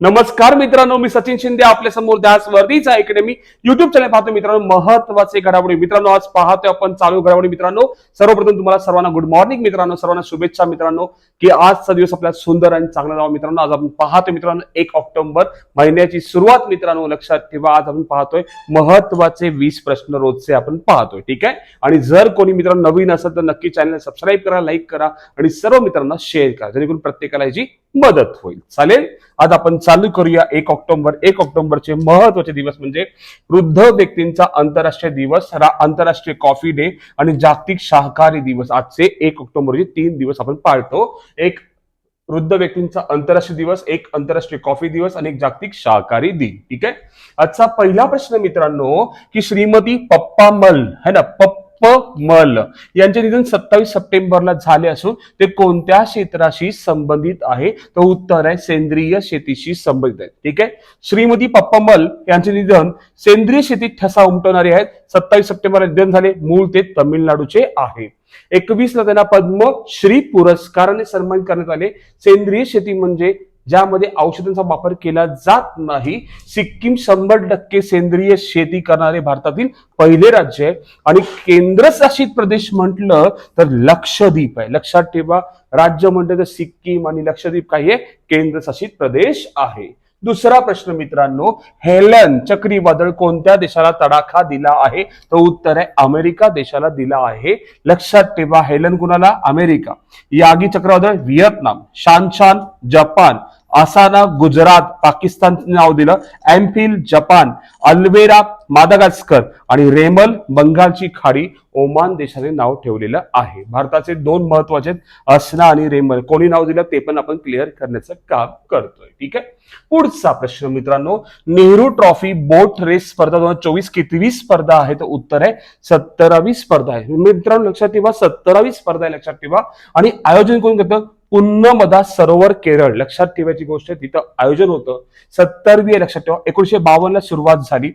नमस्कार मित्रांनो मी सचिन शिंदे आपल्यासमोर त्याच वर्दीचा अकॅडमी युट्यूब चॅनल पाहतो मित्रांनो महत्त्वाचे घडामोडी. मित्रांनो आज पाहतोय आपण चालू घडामोडी. मित्रांनो सर्वप्रथम तुम्हाला सर्वांना गुड मॉर्निंग मित्रांनो. सर्वांना शुभेच्छा मित्रांनो की आजचा दिवस आपला सुंदर आणि चांगला जावा. मित्रांनो आज आपण पाहतोय मित्रांनो एक ऑक्टोबर महिन्याची सुरुवात. मित्रांनो लक्षात ठेवा आज आपण पाहतोय महत्त्वाचे वीस प्रश्न रोजचे आपण पाहतोय ठीक आहे? आणि जर कोणी मित्रांनो नवीन असेल तर नक्की चॅनल सबस्क्राईब करा लाईक करा आणि सर्व मित्रांना शेअर करा जेणेकरून प्रत्येकाला याची मदत होईल. चालेल? आज आपण चालू करूया एक ऑक्टोबर. एक ऑक्टोबरचे महत्त्वाचे दिवस म्हणजे वृद्ध व्यक्तींचा आंतरराष्ट्रीय दिवस. आंतरराष्ट्रीय कॉफी डे आणि जागतिक शाकाहारी दिवस. आजचे एक ऑक्टोबरचे तीन दिवस आपण पाळतो. एक वृद्ध व्यक्तींचा आंतरराष्ट्रीय दिवस एक आंतरराष्ट्रीय कॉफी दिवस आणि एक जागतिक शाकाहारी दिन. ठीक आहे? आजचा पहिला प्रश्न मित्रांनो की श्रीमती पप्पा मल है ना? पप्पा मल. यांचे निधन सत्तावीस सप्टेंबरला झाले असून ते कोणत्या क्षेत्राशी संबंधित आहे? तर उत्तर आहे सेंद्रिय शेतीशी संबंधित आहे. ठीक आहे? श्रीमती पप्पामल यांचे निधन सेंद्रिय शेतीत ठसा उमटवणारे आहेत. सत्तावीस सप्टेंबरला निधन झाले. मूळ ते तमिळनाडूचे आहे. एकवीसला त्यांना पद्मश्री पुरस्काराने सन्मान करण्यात आले. सेंद्रिय शेती म्हणजे ज्यामध्ये औषधांचा वापर केला जात नाही. सिक्कीम शंभर टक्के सेंद्रिय शेती करणारे भारतातील पहिले राज्य आहे. आणि केंद्रशासित प्रदेश म्हटलं तर लक्षद्वीप आहे. लक्षात ठेवा राज्य म्हटलं तर सिक्कीम आणि लक्षद्वीप काही आहे? केंद्रशासित प्रदेश आहे. दुसरा प्रश्न मित्रांनो हेलन चक्रीवादळ कोणत्या देशाला तडाखा दिला आहे? तर उत्तर आहे अमेरिका देशाला दिला आहे. लक्षात ठेवा हेलन कुणाला? अमेरिका. यागी चक्रीवादळ Vietnam Shanshan Japan. Asna Gujarat पाकिस्तानचं नाव दिलं. एम्फिल जपान अल्वेरा मादागास्कर आणि रेमल बंगालची खाडी ओमान देशाने नाव ठेवलेलं आहे. भारताचे दोन महत्त्वाचे असना आणि रेमल कोणी नाव दिलं? ते पण आपण क्लिअर करण्याचं काम करतोय. ठीक आहे? पुढचा प्रश्न मित्रांनो नेहरू ट्रॉफी बोट रेस स्पर्धा दोन हजार चोवीस कितवी स्पर्धा आहे? तर उत्तर आहे सत्तरावी स्पर्धा आहे. मित्रांनो लक्षात ठेवा सत्तरावी स्पर्धा आहे लक्षात ठेवा. आणि आयोजन कोण करतं? पुन्नमदा सरोवर केरळ लक्षात ठेवायची गोष्ट आहे तिथं आयोजन होतं. सत्तरवी लक्षात ठेवा. एकोणीशे बावन्नला सुरुवात झाली.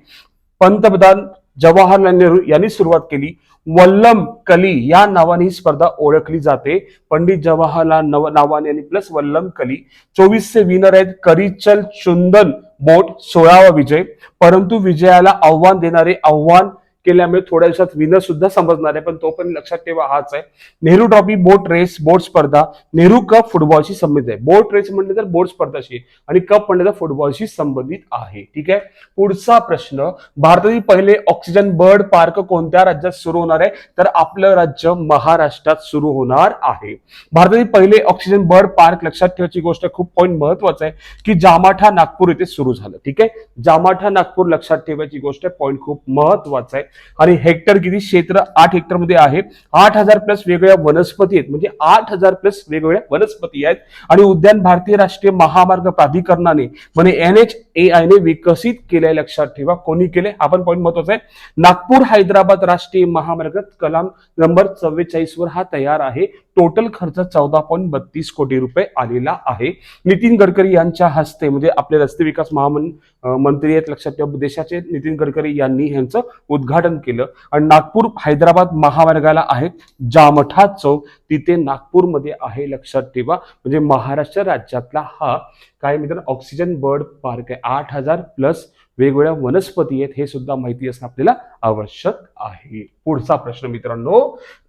पंतप्रधान जवाहरलाल नेहरू यांनी सुरुवात केली. वल्लम कली या नावाने ही स्पर्धा ओळखली जाते. पंडित जवाहरलाल नव नावाने आणि प्लस वल्लम कली. चोवीसचे विनर आहेत. करीचल चुंदन बोट सोळावा विजय. परंतु विजयाला आव्हान देणारे आव्हान केल्यामुळे थोड्या दिवसात विनर सुद्धा समजणार आहे. पण तो पण लक्षात ठेवा हाच आहे. Nehru trophy boat race boat स्पर्धा नेहरू कप फुटबॉलशी संबंधित आहे. बोट रेस म्हणले तर बोट स्पर्धाशी आणि कप म्हणले तर फुटबॉलशी संबंधित आहे. ठीक आहे? पुढचा प्रश्न भारतातील पहिले ऑक्सिजन बर्ड पार्क कोणत्या राज्यात सुरू होणार आहे? तर आपलं राज्य महाराष्ट्रात सुरू होणार आहे. भारतातील पहिले ऑक्सिजन बर्ड पार्क लक्षात ठेवायची गोष्ट खूप पॉईंट महत्त्वाचा आहे की जामाठा नागपूर इथे सुरू झालं. ठीक आहे? जामाठा नागपूर लक्षात ठेवायची गोष्ट पॉईंट खूप महत्त्वाचा आहे. आणि हेक्टर किती? क्षेत्र आठ हेक्टरमध्ये आहे. आठ हजार प्लस वेगवेगळ्या वनस्पती आहेत. म्हणजे आठ हजार प्लस वेगवेगळ्या वनस्पती आहेत. आणि उद्यान भारतीय राष्ट्रीय महामार्ग प्राधिकरणाने म्हणजे एन एच ए आय ने विकसित केलंय लक्षात ठेवा. कोणी केले आपण पॉईंट महत्त्वाचा आहे. नागपूर हैदराबाद राष्ट्रीय महामार्ग कलाम नंबर चव्वेचाळीस वर हा तयार आहे. टोटल खर्च चौदा पॉईंट बत्तीस कोटी रुपये आलेला आहे. नितीन गडकरी यांच्या हस्ते म्हणजे आपले रस्ते विकास महामंडळ मंत्री आहेत लक्षात ठेवा देशाचे नितीन गडकरी यांनी यांचं उद्घाटन केलं. आणि नागपूर हैदराबाद महामार्गाला आहे जामठा चौक तिथे नागपूरमध्ये आहे लक्षात ठेवा. म्हणजे महाराष्ट्र राज्यातला हा काय मित्रांनो ऑक्सिजन बर्ड पार्क आहे. आठ हजार प्लस वेगवेगळ्या वनस्पती आहेत हे सुद्धा माहिती असणं आपल्याला आवश्यक आहे. पुढचा प्रश्न मित्रांनो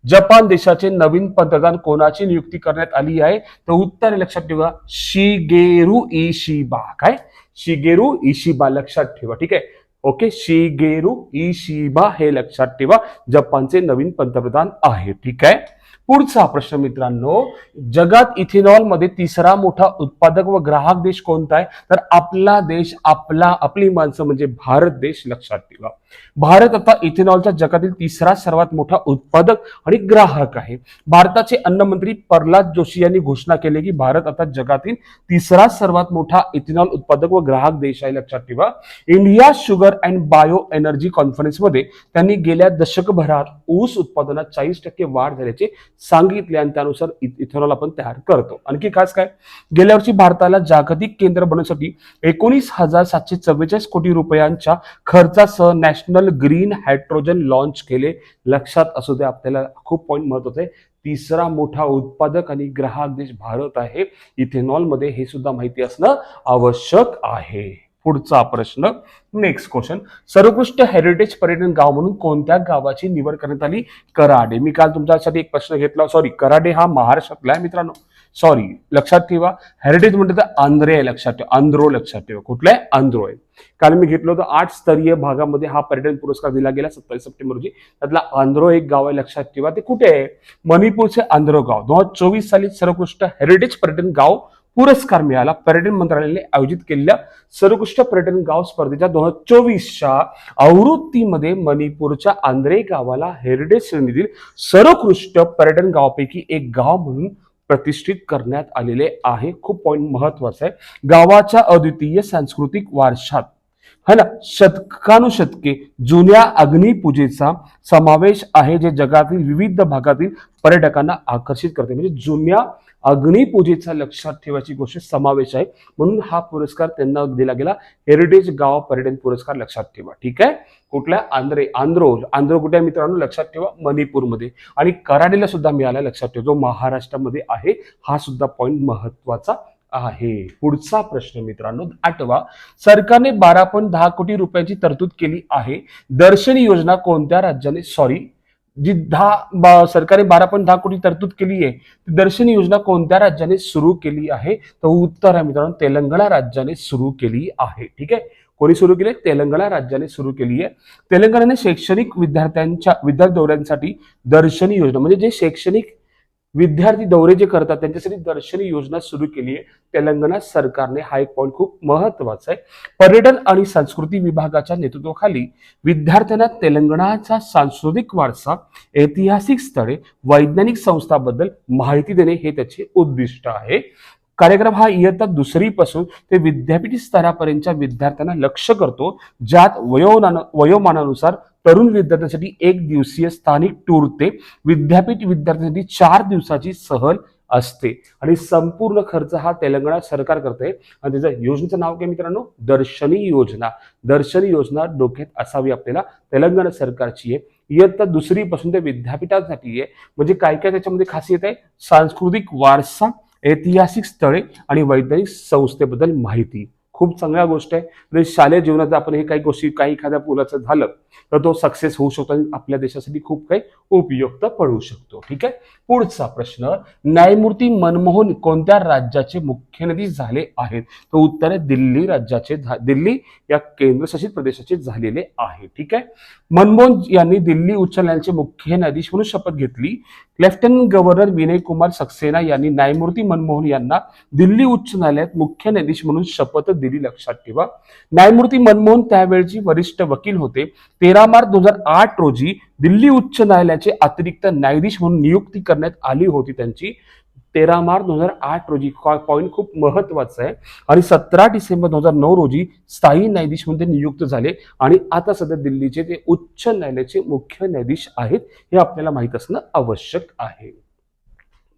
जपान देशाचे नवीन पंतप्रधान कोणाची नियुक्ती करण्यात आली आहे? तर उत्तर लक्षात ठेवा शिगेरू इशिबा. काय? शिगेरू इशिबा लक्षात ठेवा ठीक आहे? ओके शिगेरू इशिबा हे लक्षात ठेवा जपानचे नवीन पंतप्रधान आहे ठीक आहे? पुढचा प्रश्न मित्रांनो जगात इथेनॉलमध्ये तिसरा मोठा उत्पादक व ग्राहक देश कोणता आहे? तर आपला देश आपला आपली माणसं म्हणजे भारत देश लक्षात ठेवा. भारत आता इथेनॉलच्या जगातील तिसरा सर्वात मोठा उत्पादक आणि ग्राहक आहे. भारताचे अन्नमंत्री प्रल्हाद जोशी यांनी घोषणा केली की भारत आता जगातील तिसरा सर्वात मोठा इथेनॉल उत्पादक व ग्राहक देश आहे लक्षात ठेवा. India sugar and bio energy कॉन्फरन्समध्ये त्यांनी गेल्या दशकभरात ऊस उत्पादनात चाळीस टक्के वाढ झाल्याचे सांगितले आणि त्यानुसार इथेनॉल आपण तयार करतो. आणखी खास काय? गेल्या वर्षी भारताला जागतिक केंद्र बनवण्यासाठी एकोणीस हजार सातशे चव्वेचाळीस कोटी रुपयांच्या खर्चासह नॅशनल ग्रीन हायड्रोजन लॉन्च केले. लक्षात असू दे आपल्याला खूप पॉईंट महत्वाचं आहे. तिसरा मोठा उत्पादक आणि ग्राहक देश भारत आहे. इथेनॉलमध्ये हे सुद्धा माहिती असणं आवश्यक आहे. पुढचा प्रश्न नेक्स्ट क्वेश्चन सर्वोत्कृष्ट हेरिटेज पर्यटन गाव म्हणून कोणत्या गावाची निवड करण्यात आली? कराडे. मी काल तुमच्यासाठी एक प्रश्न घेतला. सॉरी कराडे हा महाराष्ट्रातला आहे मित्रांनो. सॉरी लक्षात ठेवा. हेरिटेज म्हणजे तर आंध्रे आहे लक्षात ठेवा. आंध्रो लक्षात ठेवा. कुठलं आहे? आंध्रो आहे. काल मी घेतलं होतं आठ स्तरीय भागामध्ये हा पर्यटन पुरस्कार दिला गेला सत्तावीस सप्टेंबर रोजी. त्यातला आंध्रो एक गाव आहे लक्षात ठेवा. ते कुठे आहे? मणिपूरचे आंध्रो गाव. दोन हजार चोवीस साली सर्वोत्कृष्ट हेरिटेज पर्यटन गाव पुरस्कार मिळाला. पर्यटन मंत्रालयाने आयोजित केलेल्या सर्वोत्कृष्ट पर्यटन गाव स्पर्धेच्या दोन हजार चोवीसच्या आवृत्तीमध्ये मणिपूरच्या आंद्रे गावाला हेरिटेज श्रेणीतील सर्वोत्कृष्ट पर्यटन गावापैकी एक गाव म्हणून प्रतिष्ठित करण्यात आलेले आहे. खूप पॉईंट महत्त्वाचा आहे. गावाच्या अद्वितीय सांस्कृतिक वारशात है ना? शतकानुशतके जुन्या अग्निपूजेचा समावेश आहे जे जगातील विविध भागातील पर्यटकांना आकर्षित करते. म्हणजे जुन्या अग्निपूजेचा लक्षात ठेवायची गोष्ट समावेश आहे. म्हणून हा पुरस्कार त्यांना दिला गेला. हेरिटेज गाव पर्यटन पुरस्कार लक्षात ठेवा. ठीक आहे? कुठल्या? आंध्रे आंध्रो आंध्रो कुठे मित्रांनो? लक्षात ठेवा मणिपूरमध्ये. आणि कराडीला सुद्धा मिळाला लक्षात ठेवा. जो महाराष्ट्रामध्ये आहे हा सुद्धा पॉईंट महत्त्वाचा आहे. पुढचा प्रश्न मित्रांनो आठवा. सरकारने बारा पॉईंट दहा कोटी रुपयाची तरतूद केली आहे. दर्शनी योजना कोणत्या राज्याने? सॉरी जी दहा बा- सरकारने बारा पॉईंट दहा कोटी तरतूद केली आहे ती दर्शन योजना कोणत्या राज्याने सुरू केली आहे? तर उत्तर आहे मित्रांनो तेलंगणा राज्याने सुरू केली आहे. ठीक आहे? कोणी सुरू केली आहे? तेलंगणा राज्याने सुरू केली आहे. तेलंगणाने शैक्षणिक विद्यार्थ्यांच्या विद्यार्थी दौऱ्यांसाठी दर्शनी योजना म्हणजे जे शैक्षणिक विद्यार्थी दौरे जे करतात त्यांच्यासाठी दर्शनी योजना सुरू केली आहे. तेलंगणा सरकारने हा एक पॉईंट खूप महत्त्वाचा आहे. पर्यटन आणि संस्कृती विभागाच्या नेतृत्वाखाली विद्यार्थ्यांना तेलंगणाचा सांस्कृतिक वारसा ऐतिहासिक स्थळे वैज्ञानिक संस्थाबद्दल माहिती देणे हे त्याचे उद्दिष्ट आहे. कार्यक्रम हा इयत्ता दुसरीपासून ते विद्यापीठ स्तरापर्यंतच्या विद्यार्थ्यांना लक्ष करतो ज्यात वयोमान वयोमानानुसार तरुण विद्यार्थ्यांसाठी एक दिवसीय स्थानिक टूर ते विद्यापीठ विद्यार्थ्यांसाठी चार दिवसाची सहल असते. आणि संपूर्ण खर्च हा तेलंगणा सरकार करते. आणि त्याचं योजनेचं नाव काय मित्रांनो? दर्शनी योजना. दर्शनी योजना डोक्यात असावी आपल्याला. तेलंगणा सरकारची आहे. इयत्ता दुसरीपासून ते विद्यापीठासाठी आहे. म्हणजे काय काय त्याच्यामध्ये खासियत आहे? सांस्कृतिक वारसा ऐतिहासिक स्थळे आणि वैज्ञानिक संस्थेबद्दल माहिती. खूप चांगल्या गोष्ट आहे. म्हणजे शालेय जीवनात आपण हे काही गोष्टी काही एखाद्या मुलाचं झालं तर तो सक्सेस होऊ शकतो आणि आपल्या देशासाठी खूप काही उपयुक्त पडू शकतो. ठीक आहे? पुढचा प्रश्न न्यायमूर्ती मनमोहन कोणत्या राज्याचे मुख्य नदी झाले आहेत? तर उत्तर आहे दिल्ली राज्याचे झा- दिल्ली या केंद्रशासित प्रदेशाचे झालेले आहे. ठीक आहे? मनमोहन यांनी दिल्ली उच्च न्यायालयाचे मुख्य न्यायाधीश म्हणून शपथ घेतली. लेफ्टनंट गव्हर्नर विनय कुमार सक्सेना यांनी न्यायमूर्ती मनमोहन यांना दिल्ली उच्च न्यायालयात मुख्य न्यायाधीश म्हणून शपथ दिली लक्षात ठेवा. न्यायमूर्ती मनमोहन त्यावेळची वरिष्ठ वकील होते. तेरा मार्च दोन हजार आठ रोजी दिल्ली उच्च न्यायालयाचे अतिरिक्त न्यायाधीश म्हणून नियुक्ती करण्यात आली होती त्यांची. तेरा मार्च दोन हजार आठ रोजी पॉईंट खूप महत्त्वाचा आहे. आणि सतरा डिसेंबर दोन हजार नऊ रोजी स्थायी न्यायाधीश म्हणून ते नियुक्त झाले. आणि आता सध्या दिल्लीचे ते उच्च न्यायालयाचे मुख्य न्यायाधीश आहेत हे आपल्याला माहीत असणं आवश्यक आहे.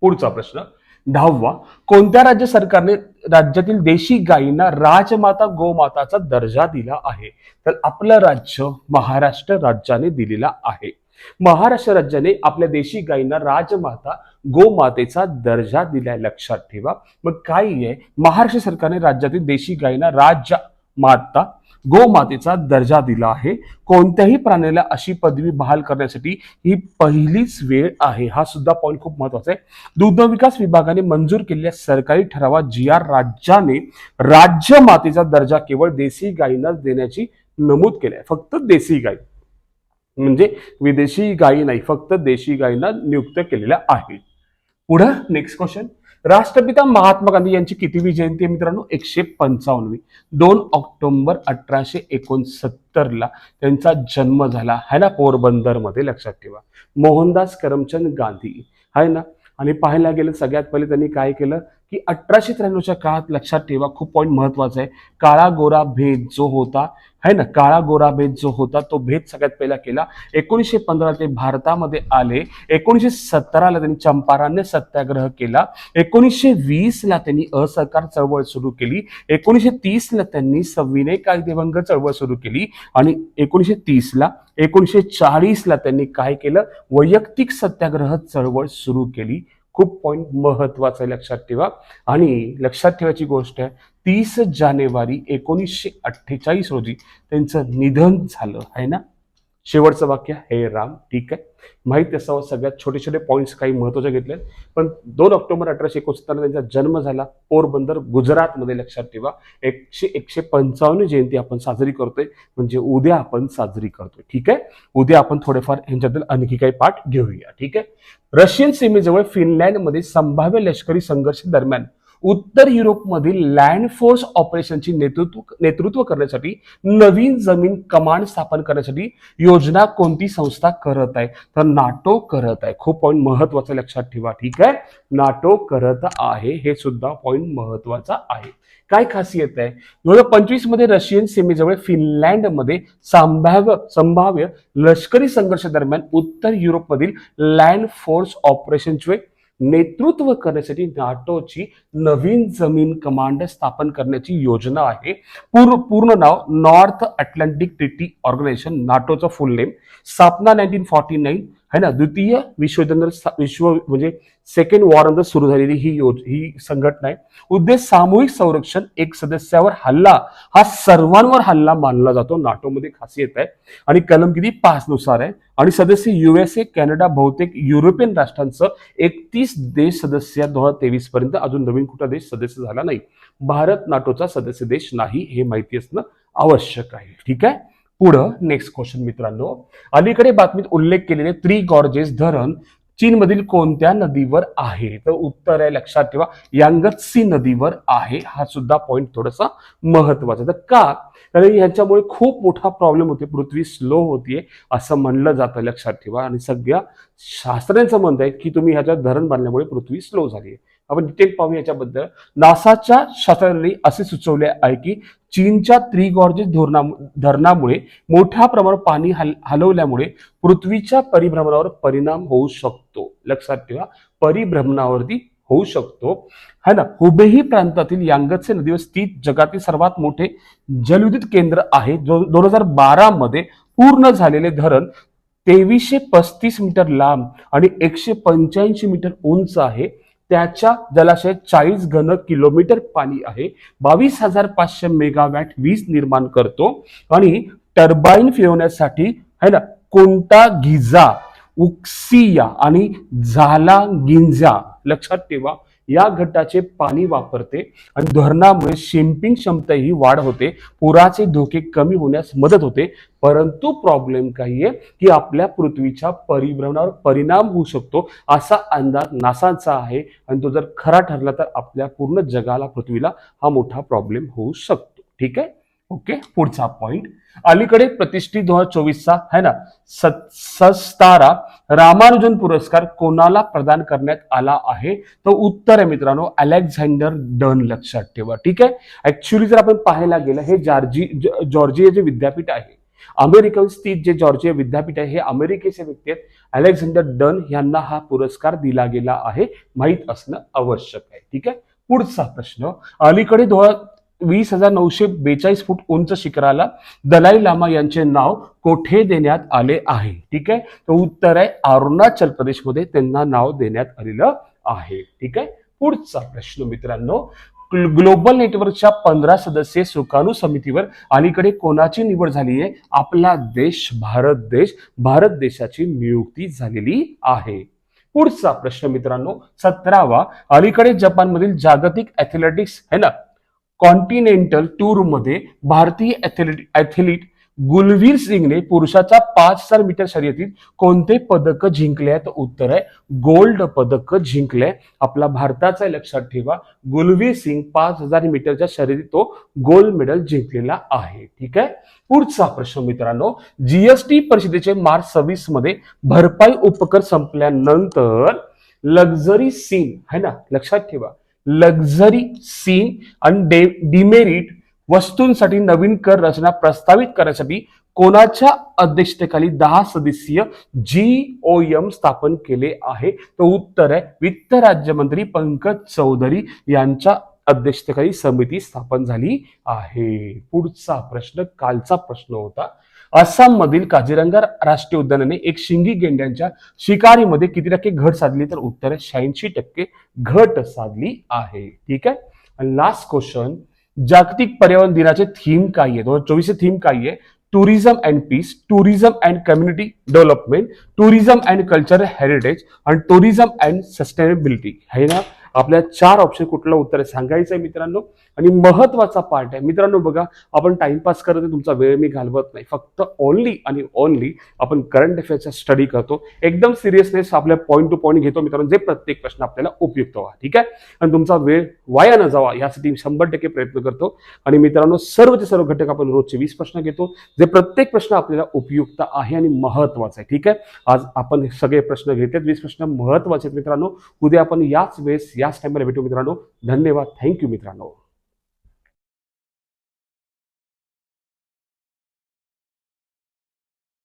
पुढचा प्रश्न. दहावा. कोणत्या राज्य सरकारने राज्यातील देशी गायींना राजमाता गोमाताचा दर्जा दिला आहे. तर आपलं राज्य महाराष्ट्र राज्याने दिलेला आहे. महाराष्ट्र राज्याने आपल्या देशी गायींना राजमाता गोमातेचा दर्जा दिलाय लक्षात ठेवा. मग काय आहे? महाराष्ट्र सरकारने राज्यातील देशी गायींना राज्य माता गोमातेचा दर्जा दिला आहे. कोणत्याही प्राण्याला अशी पदवी बहाल करण्यासाठी ही पहिलीच वेळ आहे. हा सुद्धा पॉईंट खूप महत्त्वाचा आहे. दुग्ध विकास विभागाने मंजूर केलेल्या सरकारी ठरावात जी आर राज्याने राज्य मातेचा दर्जा केवळ देशी गायींनाच देण्याची नमूद केली आहे. फक्त देशी गायी. म्हणजे विदेशी गायी नाही फक्त देशी गायींना नियुक्त केलेल्या आहे पुढं नेक्स्ट क्वेश्चन राष्ट्रपिता महात्मा गांधी यांची कितीवी जयंती आहे मित्रांनो? एकशे पंचावन्नवी. दोन ऑक्टोबर अठराशे एकोणसत्तरला त्यांचा जन्म झाला. है ना पोरबंदरमध्ये? लक्षात ठेवा. मोहनदास करमचंद गांधी. आहे ना? आणि पाहायला गेलं सगळ्यात पहिले त्यांनी काय केलं? की अठराशे त्र्याण्णवच्या काळात लक्षात ठेवा खूप पॉईंट महत्त्वाचा आहे. काळा गोरा भेद जो होता है ना? काळा गोरा भेद जो होता तो भेद सगळ्यात पहिला केला. एकोणीसशे पंधरा ते भारतामध्ये आले. एकोणीसशे सतराला त्यांनी चंपारण्य सत्याग्रह केला. एकोणीसशे वीस ला त्यांनी असहकार चळवळ सुरू केली. एकोणीसशे तीसला त्यांनी सविनय कायदेभंग चळवळ सुरू केली. आणि एकोणीसशे तीसला एकोणीसशे चाळीस ला त्यांनी काय केलं? वैयक्तिक सत्याग्रह चळवळ सुरू केली. खूप पॉईंट महत्वाचं आहे लक्षात ठेवा. आणि लक्षात ठेवायची गोष्ट आहे तीस जानेवारी एकोणीसशे अठ्ठेचाळीस रोजी त्यांचं निधन झालं आहे ना? शेवटचं वाक्य हे राम ठीक आहे. माहीत असावं सगळ्यात छोटे छोटे पॉईंट्स काही महत्त्वाचे घेतले पण दोन ऑक्टोबर अठराशे एकोणसत्तर त्यांचा जन्म झाला. पोरबंदर गुजरातमध्ये लक्षात ठेवा. एकशे एकशे पंचावन्न जयंती आपण साजरी करतोय. म्हणजे उद्या आपण साजरी करतोय ठीक आहे? उद्या आपण थोडेफार ह्यांच्याबद्दल आणखी काही पाठ घेऊया ठीक आहे? रशियन सीमेजवळ फिनलँडमध्ये संभाव्य लष्करी संघर्ष दरम्यान उत्तर युरोपमधील लँड फोर्स ऑपरेशनची नेतृत्व नेतृत्व करण्यासाठी नवीन जमीन कमांड स्थापन करण्यासाठी योजना कोणती संस्था करत आहे? तर नाटो करत आहे. खूप पॉईंट महत्वाचं लक्षात ठेवा ठीक आहे? नाटो करत आहे हे सुद्धा पॉईंट महत्त्वाचा आहे. काय खासियत आहे? दोन हजार पंचवीसमध्ये रशियन सीमेजवळ फिनलँडमध्ये संभाव्य संभाव्य लष्करी संघर्ष दरम्यान उत्तर युरोपमधील लँड फोर्स ऑपरेशनचे नेतृत्व करण्यासाठी नाटोची नवीन जमीन कमांड स्थापन करण्याची योजना आहे. पूर्ण पूर्ण नाव नॉर्थ अटलांटिक ट्रिटी ऑर्गनायझेशन नाटोचं फुल नेम स्थापना नाईन्टीन फॉर्टी नाईन है ना? द्वितीय विश्वयुद्धानंतर विश्व म्हणजे सेकंड वॉरनंतर सुरू झालेली ही योज ही संघटना आहे. उद्देश सामूहिक संरक्षण एक सदस्यावर हल्ला. हा सर्वांवर हल्ला मानला जातो. नाटोमध्ये खासियत आहे. आणि कलम किती? पाच नुसार आहे. आणि सदस्य युएसए कॅनडा बहुतेक युरोपियन राष्ट्रांचं एकतीस देश सदस्य दोन हजार तेवीस पर्यंत अजून नवीन कुठला देश सदस्य झाला नाही. भारत नाटोचा सदस्य देश नाही हे माहिती असणं आवश्यक आहे. ठीक आहे? पुढं नेक्स्ट क्वेश्चन मित्रांनो. अलीकडे बातमीत उल्लेख केलेले थ्री गॉर्जेस धरण चीनमधील कोणत्या नदीवर आहे? तर उत्तर आहे लक्षात ठेवा यांगत्सी नदीवर आहे. हा सुद्धा पॉईंट थोडासा महत्त्वाचा तर का? कारण ह्याच्यामुळे खूप मोठा प्रॉब्लेम होते पृथ्वी स्लो होतीये असं म्हणलं जातं लक्षात ठेवा. आणि सगळ्या शास्त्रज्ञांचं म्हणत आहे की तुम्ही ह्याच्यात धरण बांधल्यामुळे पृथ्वी स्लो झाली आहे आपण डिटेल पाहू याच्याबद्दल. नासाच्या शास्त्रज्ञांनी असे सुचवले आहे की चीनच्या त्रिगॉर्जेस धोरणा धरणामुळे मोठ्या प्रमाणावर पाणी हल हलवल्यामुळे पृथ्वीच्या परिभ्रमणावर परिणाम होऊ शकतो. लक्षात ठेवा परिभ्रमणावरती होऊ शकतो. है ना? हुबेही प्रांतातील यांगत्से नदीवर स्थित जगातील सर्वात मोठे जलविद्युत केंद्र आहे. जो दोन हजार बारा मध्ये पूर्ण झालेले धरण तेवीसशे पस्तीस मीटर लांब आणि एकशे पंच्याऐंशी मीटर उंच आहे. त्याच्या जलाशयात चाळीस घन किलोमीटर पाणी आहे. बावीस हजार पाचशे मेगावॅट वीज निर्माण करतो. आणि टर्बाईन फिरवण्यासाठी है ना कोणता गिजा उक्सिया आणि झाला गिंजा लक्षात ठेवा या गटाचे पाणी वापरते आणि धरणामुळे शिंपिंग क्षमताही वाढ होते. पुराचे धोके कमी होण्यास मदत होते. परंतु प्रॉब्लेम काही आहे की आपल्या पृथ्वीच्या परिभ्रमणावर परिणाम होऊ शकतो असा अंदाज नासाचा आहे आणि तो जर खरा ठरला तर आपल्या पूर्ण जगाला पृथ्वीला हा मोठा प्रॉब्लेम होऊ शकतो. ठीक आहे? ओके पुढचा पॉइंट अलीकडे प्रतिष्ठित दोन हजार चोवीसचा है ना? सत- सस्तारा रामानुजन पुरस्कार कोणाला प्रदान करण्यात आला आहे? तर उत्तर आहे मित्रांनो अलेक्झांडर डन लक्षात ठेवा. ठीक आहे? ऍक्च्युली जर आपण पाहायला गेलं हे जॉर्जी जॉर्जिया जे विद्यापीठ आहे अमेरिकन स्थित जे जॉर्जिया विद्यापीठ आहे हे अमेरिकेचे व्यक्ती आहेत. अलेक्झांडर डन यांना हा पुरस्कार दिला गेला आहे. माहीत असणं आवश्यक आहे. ठीक आहे? पुढचा प्रश्न अलीकडे दोन वीस हजार नऊशे बेचाळीस फूट उंच शिखराला दलाई लामा यांचे नाव कोठे देण्यात आले आहे? ठीक आहे? तर उत्तर आहे अरुणाचल प्रदेशमध्ये त्यांना नाव देण्यात आलेलं आहे. ठीक आहे? पुढचा प्रश्न मित्रांनो ग्लोबल नेटवर्कच्या पंधरा सदस्य सुकाणू समितीवर अलीकडे कोणाची निवड झाली आहे आपला देश भारत देश भारत देशाची नियुक्ती झालेली आहे. पुढचा प्रश्न मित्रांनो सतरावा अलीकडे जपानमधील जागतिक ॲथलेटिक्स है ना? कॉन्टिनेंटल टूरमध्ये भारतीय ॲथलीट ॲथलीट गुलवीर सिंगने पुरुषाचा पाच हजार मीटर शर्यतीत कोणते पदक जिंकले आहे तर उत्तर आहे गोल्ड पदक जिंकले आपला भारताचा आहे लक्षात ठेवा गुलवीर सिंग पाच हजार मीटरच्या शर्यतीत तो गोल्ड मेडल जिंकलेला आहे. ठीक आहे? पुढचा प्रश्न मित्रांनो जीएसटी परिषदेचे मार्च सव्वीसमध्ये भरपाई उपकर संपल्यानंतर लक्झरी सीन है ना? लक्षात ठेवा लक्झरी सीन आणि डिमेरिट वस्तूंसाठी नवीन कर रचना प्रस्तावित करण्यासाठी कोणाच्या अध्यक्षतेखाली दहा सदस्यीय जी ओ एम स्थापन केले आहे? तो उत्तर आहे वित्त राज्यमंत्री पंकज चौधरी यांच्या अध्यक्षतेखाली समिती स्थापन झाली आहे. पुढचा प्रश्न कालचा प्रश्न होता. आसाममधील काझीरंगा राष्ट्रीय उद्यानाने एक शिंगी गेंड्यांच्या शिकारीमध्ये किती टक्के घट साधली? तर उत्तर आहे शहाऐंशी टक्के घट साधली आहे. ठीक आहे? आणि लास्ट क्वेश्चन जागतिक पर्यावरण दिनाचे थीम काय आहे? दोन हजार चोवीसचे थीम काय आहे? Tourism and peace tourism and community development tourism and cultural heritage आणि टुरिझम अँड सस्टेनेबिलिटी हे ना? आपल्या चार ऑप्शन कुठलं उत्तर आहे सांगायचं आहे मित्रांनो. आणि महत्त्वाचा पार्ट आहे. मित्रांनो बघा आपण टाइमपास करत नाही, तुमचा वेळ मी घालवत नाही. फक्त ओनली आणि ओनली आपण करंट अफेअर्सचा स्टडी करतो. एकदम सिरियसनेस आपल्या पॉईंट टू पॉईंट घेतो मित्रांनो जे प्रत्येक प्रश्न आपल्याला उपयुक्त व्हा ठीक आहे? आणि तुमचा वेळ वाया न जावा यासाठी मी शंभर टक्के प्रयत्न करतो. आणि मित्रांनो सर्वचे सर्व घटक आपण रोजचे वीस प्रश्न घेतो. जे प्रत्येक प्रश्न आपल्याला उपयुक्त आहे आणि महत्त्वाचा आहे. ठीक आहे? आज आपण सगळे प्रश्न घेतात वीस प्रश्न महत्त्वाचे आहेत मित्रांनो. उद्या आपण याच वेळेस या याच टाईमला भेटू मित्रांनो. धन्यवाद. थँक्यू मित्रांनो.